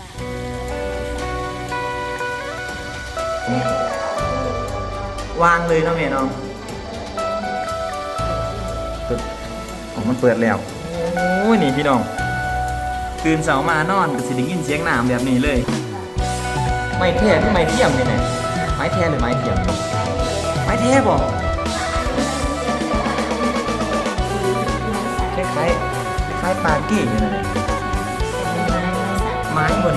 ลาดวางเลยเนาะแม่เนาะตึ๊บอ๋อมันเปิดแล้ว โอ้ยนี่พี่น้อง ตื่นเสามานอนก็สิได้ยินเสียงน้ำแบบนี้เลย ไม้แท้หรือไม้เทียมนี่แม่ไม้แท้หรือไม้เทียม ไม้แท้บ่คล้ายๆคล้ายๆปาเก้อยู่นั่นแหละ ไม้บน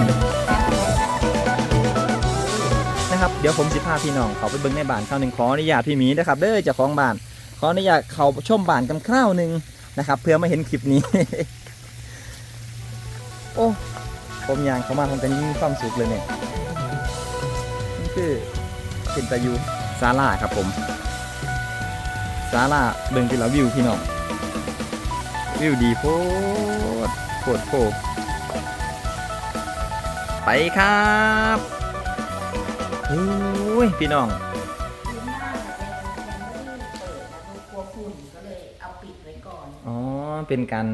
นะครับ เดี๋ยวผมสิพาพี่น้องเขาไปเบิ่งในบ้านคราวหนึ่งขออนุญาตพี่หมีนะครับเด้อเจ้าของบ้านขออนุญาตเขาชมบ้านกันคราวหนึ่งนะครับ เพื่อมาเห็นคลิปนี้ โอ้ผมยางเขามาทำกันยิ่งความสุขเลยเนี่ยนี่คือเป็นตายูซาร่าครับผมซาร่าเบิ่งที่ละวิวพี่น้องวิวดีโพดโพดโพด ไปครับโอ้ยพี่น้องพื้นบ้านอะยังยังไม่ได้เปิดนะดูกลัวฝุ่นก็เลยเอาปิดไว้ก่อน อ๋อเป็นการ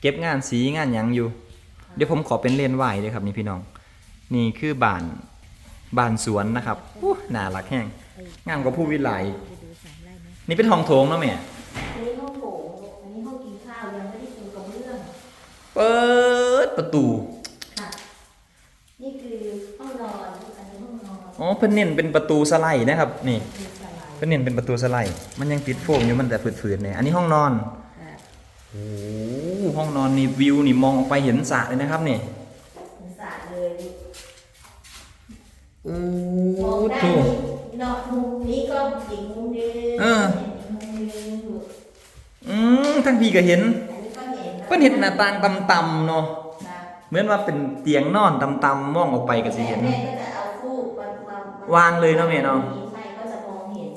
เก็บงานสีงานหยังอยู่ เดี๋ยวผมขอเป็นเลนไหวเลยครับนี่พี่น้อง นี่คือบ้านบ้านสวนนะครับอู้น่ารักแห้งงามกว่าผู้วิไลไปดูสามไร่ไหมนี่เป็นห้องโถงเนาะแม่อันนี้ห้องโถงอันนี้ห้องกินข้าวยังไม่ได้ปูกระเบื้องเปิดประตู ค่ะ นี่คือห้องนอนอันนี้ห้ องนอนอ๋อเพิ่นเน้นเป็นประตูสไลด์นะครับ นี่คือสลายเพิ่นเน้นเป็นประตูสไลด์มันยังติดโฟมอยู่มันแต่ฝืดๆเนี่ยอันนี้ห้องนอนค่ะโอ้โหห้องนอนนี่วิวนี่มองออกไปเห็นสระเลยนะครับนี่เป็นสระเลยโอ้มองได้โหนอกมุมนี้ก็อีกมุมนึงเอออีกมุมนึงอืมทั้งพี่ก็เห็นอันนี้ก็เห็นเพิ่นเห็นหน้าต่างต่ำๆเนาะนะเหมือนว่าเป็นเตียงนอนต่ำๆมองออกไปก็สิเห็นแม่ก็ วางเลยเนาะแม่เนาะใช่ก็จะมองเห็น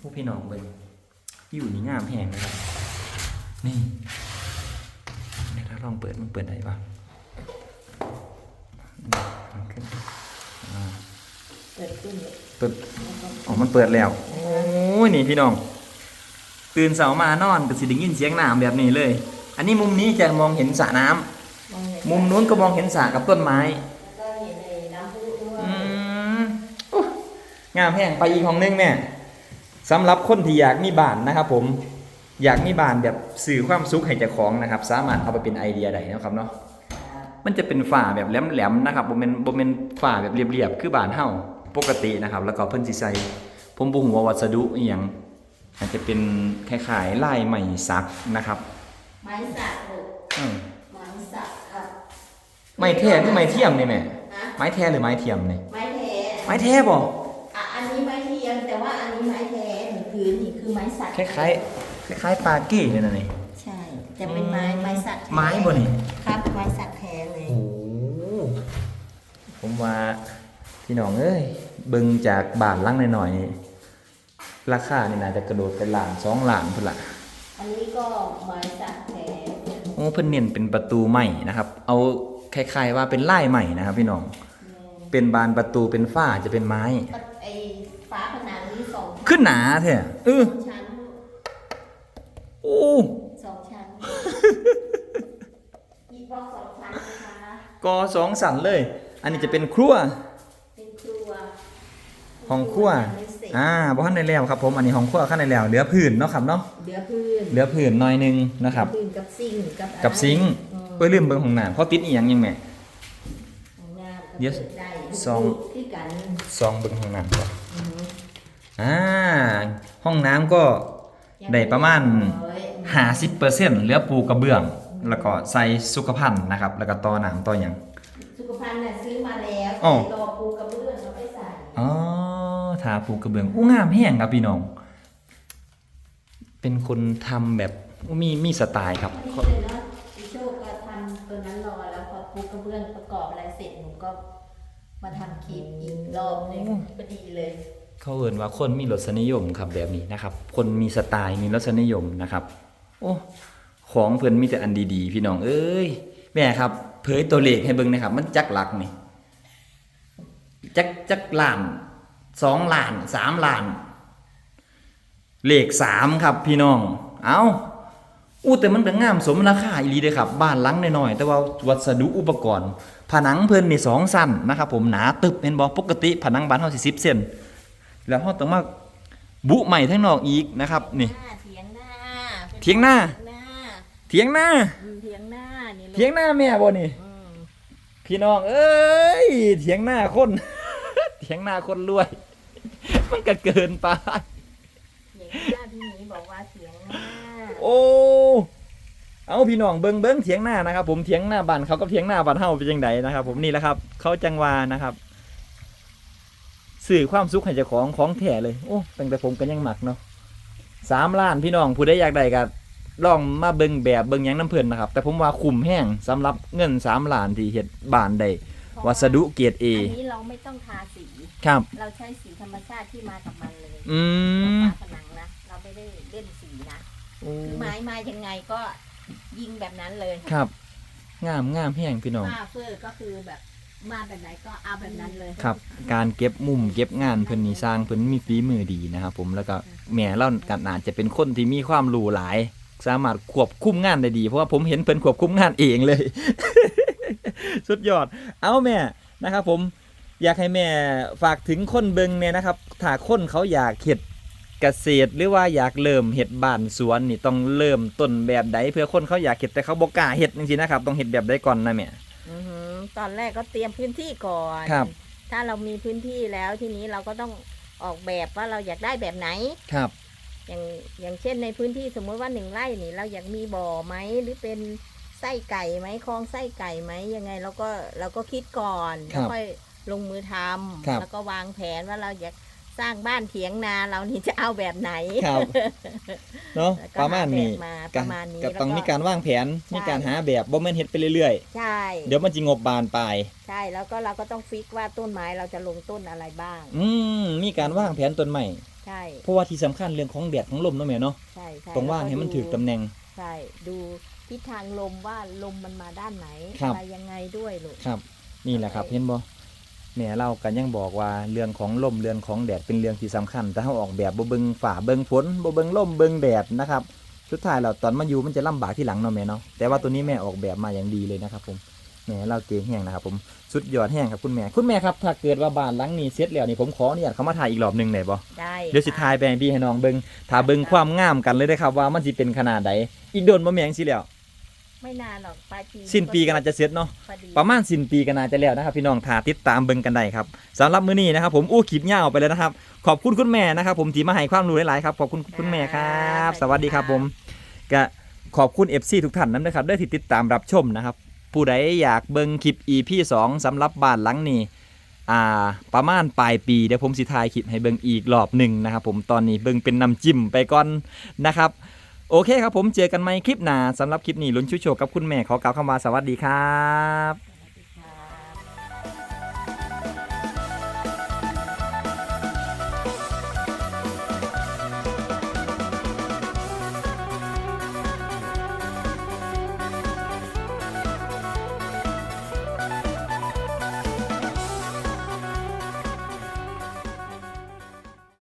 พวกพี่น้องเบิ่งอยู่นี่งามแหงนะครับนี่เดี๋ยวถ้าลองเปิดมันเปิดได้ปะนี่มันขึ้นอ่าเกิดขึ้นเลยเปิดอ๋อมันเปิดแล้ว โอ้ยนี่พี่น้องตื่นเสามานอนก็สิได้ยินเสียงน้ำแบบนี้เลย อันนี้มุมนี้จะมองเห็นสระน้ำมองเห็นมุมนู้นก็มองเห็นสระกับต้นไม้ ก็เห็นในน้ำพุด้วย อืมโอ้ งามแห้งไปอีกของหนึงแม่สำหรับคนที่อยากมีบ้านนะครับผมอยากมีบ้านแบบสื่อความสุขให้เจ้าของนะครับ สามารถเอาไปเป็นไอเดียได้นะครับเนาะมันจะเป็นฝ้าแบบแหลมๆนะครับบ่แม่นบ่แม่นฝ้าแบบเรียบๆคือบ้านเฮาปกตินะครับ แล้วก็เพิ่นสิใส่ผมบ่ฮู้ว่าวัสดุอีหยังอาจจะเป็นคล้ายๆลายไหมสักนะครับ ไม้สักลูกอืมไม้สักครับไม้แท้หรือไม้เทียมนี่แม่นะไม้แท้หรือไม้เทียมนี่ไม้แท้ไม้แท้บ่ ไม้สักคล้ายๆคล้ายๆปาเก้เลยนะนี่ ใช่จะเป็นไม้ไม้สักแท้ไม้บ่นี่ ครับไม้สักแท้เลยโอ้ผมว่าพี่น้องเอ้ยเบิ่งจากบ้านหลังหน่อยๆนี่ราคานี่น่าจะกระโดดไปล้านสองล้านพุ่นละอันนี้ก็ไม้สักแท้โอ้เพิ่นเน้นเป็นประตูใหม่นะครับ เอาคล้ายๆว่าเป็นลายใหม่นะครับ พี่น้องเป็นบานประตูเป็นฝ้าจะเป็นไม้ไอ้ฝาผนังนี่สอง ขึ้นหนาแท้เออชั้นโอ้สองชั้นมีบล็อกสองชั้นนะคะกอสองสันเลย อันนี้จะเป็นครัวเป็นครัวห้องครัวยังไม่เสร็จอ่าบ่ทันได้แล้วครับผมอันนี้ห้องครัวขั้นได้แล้วเหลือพื้นเนาะครับเนาะเหลือพื้นเหลือพื้นหน่อยหนึงนะครับพื้นกับซิงค์กับอะไรกับซิงค์อืมเอ้ยลืมเบิ่งห้องน้ำเพราะติดอีหยังยังแม่ห้องน้ำก็เดี๋ยวเปิดได้ซองที่กันซองเบิ่งห้องน้ำก่อน อือฮึอ่าห้องน้ำก็ได้ประมาณ 50%เหลือปูกระเบื้อง แล้วก็ใส่สุขภัณฑ์นะครับ แล้วก็ต่อน้ำต่อหยัง สุขภัณฑ์น่ะซื้อมาแล้วอ๋อ รอปูกระเบื้องแล้วไปใส่อ๋อทาปูกระเบื้องอู้งามแห้งครับพี่น้อง เป็นคนทำแบบมีมีสไตล์ครับ นี่เลยเนาะพี่โชคก็ทำตัวนั้นรอแล้วพอปูกระเบื้องประกอบอะไรเสร็จหนูก็มาทำคลิปอีกรอบหนึงพอดีเลย เขาเอ่นว่าคนมีรสนิยมครับแบบนี้นะครับ คนมีสไตล์มีรสนิยมนะครับ โอ้ของเพิ่นมีแต่อันดีๆ พี่น้องเอ้ยแม่ครับ เผยตัวเลขให้เบิ่งนะครับ มันจักหลักนี่จักจักล้านสองล้านสามล้าน เลขสามครับพี่น้อง เอาอู้แต่มันก็งามสมราคาอีหลีเด้ครับ บ้านหลังน้อยๆแต่ว่าวัสดุอุปกรณ์ ผนังเพิ่นนี่สองสั้นนะครับ ผมหนาตึบเป็นบ่ปกติผนังบ้านเฮาสิ10เซน แล้วเฮาต้องมาบุใหม่ทั้งนอกอีกนะครับนี่หาเถียงหน้าเถียงหน้าเถียงหน้า เถียงหน้าอืมเถียงหน้านี่ลูกเถียงหน้าแม่บ่นี่ อืมพี่น้องเอ้ยเถียงหน้าคน เถียงหน้าคนรวย มันก็เกินไป เถียงหน้าพี่หมีบอกว่าเถียงหน้าโอ้ เอาพี่น้องเบิงเบิงเถียงหน้านะครับผมเถียงหน้าบ้านเขากับเถียงหน้าบ้านเฮาเป็นจังไดนะครับผมนี่แหละครับ เขาจังวานะครับ สื่อความสุขให้เจ้าของของแท้เลยโอ้ตั้งแต่ผมก็ยังหมักเนาะสามล้านพี่น้องผู้ใดอยากได้ก็ลองมาเบิงแบบเบิงหยังน้ำเพิ่นนะครับ แต่ผมว่าคุ้มแห้งสำหรับเงินสามล้านที่เฮ็ดบ้านได้เพราะวัสดุเกรดเออันนี้เราไม่ต้องทาสี ครับ เราใช้สีธรรมชาติที่มากับมันเลยอืมฝาผนังนะ เราไม่ได้เล่นสีนะโอ้คือไม้มายังไงก็ยิงแบบนั้นเลยครับงามงามแห้งพี่น้องมาเฟอร์ก็คือแบบ มาแบบไหนก็เอาแบบนั้นเลยครับ การเก็บมุมเก็บงานเพิ่นนี่สร้างเพิ่นมีฝีมือดีนะครับผมแล้วก็แหม่เล่ากันอาจจะเป็นคนที่มีความรู้หลาย สามารถควบคุมงานได้ดี เพราะว่าผมเห็นเพิ่นควบคุมงานเองเลย สุดยอด เอาแม่นะครับ ผมอยากให้แม่ฝากถึงคนเบิงเนี่ยนะครับ ถ้าคนเขาอยากเฮ็ดเกษตรหรือว่าอยากเริ่มเฮ็ดบ้านสวนนี่ต้องเริ่มต้นแบบใดเพื่อคนเขาอยากเฮ็ดแต่เขาบ่กล้าเฮ็ดจริงๆนะครับ ต้องเฮ็ดแบบใดก่อนนะแม่ ตอนแรกก็เตรียมพื้นที่ก่อน ครับ ถ้าเรามีพื้นที่แล้วทีนี้เราก็ต้องออกแบบว่าเราอยากได้แบบไหน ครับ อย่างอย่างเช่นในพื้นที่สมมติว่าหนึ่งไร่นี่ เราอยากมีบ่อไหมหรือเป็นไส้ไก่ไหมคลองไส้ไก่ไหมยังไงเราก็เราก็คิดก่อนครัแล้วบค่อยลงมือทครับำแล้วก็วางแผนว่าเราอยาก สร้างบ้านเถียงนาเรานี่จะเอาแบบไหนครับ เนาะแล้วก็ประมาณนี้หาแบบมาประมาณนี้ก็แล้วก็ต้องมีการวางแผนใช่ มีการหาแบบบ่แม่นเฮ็ดไปเรื่อยใช่ๆ เดี๋ยวมันสิงบบานปลายใช่แล้วก็เราก็ต้องฟิกว่าต้นไม้เราจะลงต้นอะไรบ้าง อืมมีการวางแผนต้นใหม่ใช่เพราะว่าที่สำคัญเรื่องของแดดของลมเนาะแม่เนาะใช่ใช่ต้องวางแล้ให้มันดูถูกตำแหน่ง ใช่ดูทิศทางลมว่าลมมันมาด้านไหนครับ อะไรยังไงด้วยลูก ครับ นี่แหละครับใช่เห็นบ่ แม่เรากันยังบอกว่าเรื่องของลมเรื่องของแดดเป็นเรื่องที่สำคัญ แต่เฮาออกแบบบ่เบิ่งฝ่าเบิ่งฝนบ่เบิ่งลมเบิ่งแดดนะครับสุดท้ายแล้วตอนมาอยู่มันจะลำบากที่หลังเนาะแม่เนาะแต่ว่าตัวนี้แม่ออกแบบมาอย่างดีเลยนะครับผมแม่เราเก่งแห้งนะครับผมสุดยอดแห้งครับคุณแม่คุณแม่ครับถ้าเกิดว่าบ้านหลังนี้เสร็จแล้วนี่ผมขออนุญาตเข้ามาถ่ายอีกรอบหนึงได้บ่ได้เดี๋ยวสิค่ะทายไปให้พี่ให้น้องเบิ่งถ้าเบิ่งความงามกันเลยนะครับว่ามันสิเป็นขนาดใดอีกโดนบ่แม่งสิแล้ว ไม่นานหรอกปลายปีสิ้นปีก็น่าจะเสร็จเนาะ พอดีประมาณสิ้นปีก็น่าจะแล้วนะครับพี่น้องถ้าติดตามเบิ่งกันได้ครับสำหรับมื้อนี้นะครับผมอู้คลิปยาวไปเลยนะครับ ขอบคุณคุณแม่นะครับ ผมที่มาให้ความรู้หลายๆครับขอบคุณคุณแม่ครับ สวัสดีครับผมก็ขอบคุณ FC ทุกท่านนั้นนะครับได้ที่ติดตามรับชมนะครับ ผู้ใดอยากเบิ่งคลิป EP 2สำหรับบ้านหลังนี้อ่าประมาณปลายปีเดี๋ยวผมสิถ่ายคลิปให้เบิ่งอีกรอบหนึ่งนะครับผมตอนนี้เบิ่งเป็นน้ำจิ้มไปก่อนนะครับ โอเคครับผมเจอกันใหม่คลิปหน้าสำหรับคลิปนี้ลุ้นชุโชกับคุณแม่ขอกล่าวคำว่าสวัสดีครับ